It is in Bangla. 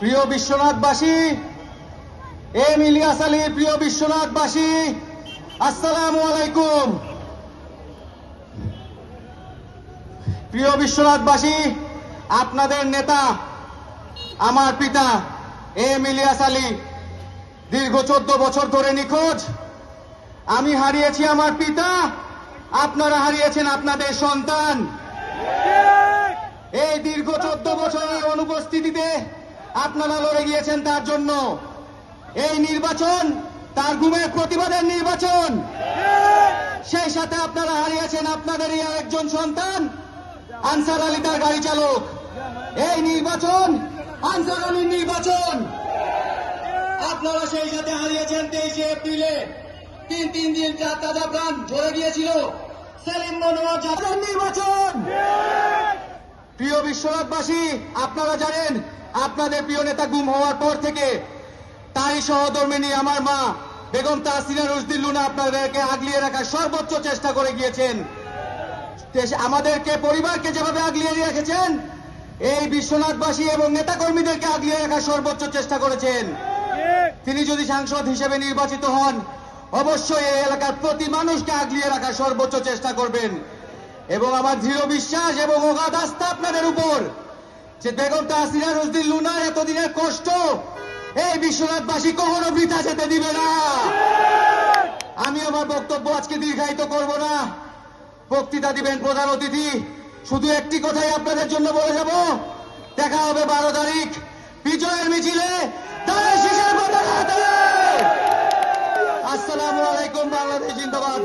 প্রিয় বিশ্বনাথবাসী এম ইলিয়াস আলী প্রিয় বিশ্বনাথবাসী, আসসালামু আলাইকুম। প্রিয় বিশ্বনাথবাসী, আপনাদের নেতা, আমার পিতা এম ইলিয়াস আলী, দীর্ঘ চোদ্দ বছর ধরে নিখোঁজ। আমি হারিয়েছি আমার পিতা, আপনারা হারিয়েছেন আপনাদের সন্তান। এই দীর্ঘ চোদ্দ অনুপস্থিতিতে আপনারা লড়ে গিয়েছেন তার জন্য। এই নির্বাচন, তার গুমের প্রতিবাদের নির্বাচন। সেই সাথে আপনারা হারিয়েছেন আপনাদেরই একজন সন্তান, আনসার আলী তার গাড়ি চালক। এই নির্বাচন, আনসার আলীর নির্বাচন। আপনারা সেই সাথে হারিয়েছেন তেইশে এপ্রিলে। তিন তিন দিন চার তাজা প্রাণ ঝরে গিয়েছিল। সেলিম মনোয়ার নির্বাচন। প্রিয় বিশ্বনাথবাসী আপনারা জানেন আপনাদের প্রিয় নেতা গুম হওয়ার পর থেকে তারই সহধর্মিনী আমার মা বেগম তাহসিনা রুজদিন লুনা আপনাদেরকে আগলিয়ে রাখার সর্বোচ্চ চেষ্টা করে গিয়েছেন। আমাদেরকে, পরিবারকে যেভাবে আগলিয়ে রেখেছেন, এই বিশ্বনাথবাসী এবং নেতাকর্মীদেরকে আগলিয়ে রাখার সর্বোচ্চ চেষ্টা করেছেন। তিনি যদি সাংসদ হিসেবে নির্বাচিত হন, অবশ্যই এই এলাকার প্রতি মানুষকে আগলিয়ে রাখার সর্বোচ্চ চেষ্টা করবেন। এবং আমার দৃঢ় বিশ্বাস এবং অগাধ আস্থা আপনাদের উপর যে বেগম তাহসিনা রুজদিন লুনার এতদিনের কষ্ট, এই বিশ্বনাথবাসী কখনো বৃথা যেতে দিবে না। আমি আমার বক্তব্য আজকে দীর্ঘায়িত করব না। বক্তৃতা দিবেন প্রধান অতিথি। শুধু একটি কথাই আপনাদের জন্য বলে যাব। দেখা হবে বারো তারিখ বিজয়ের মিছিলে আসসালামু আলাইকুম বাংলাদেশ জিন্দাবাদ।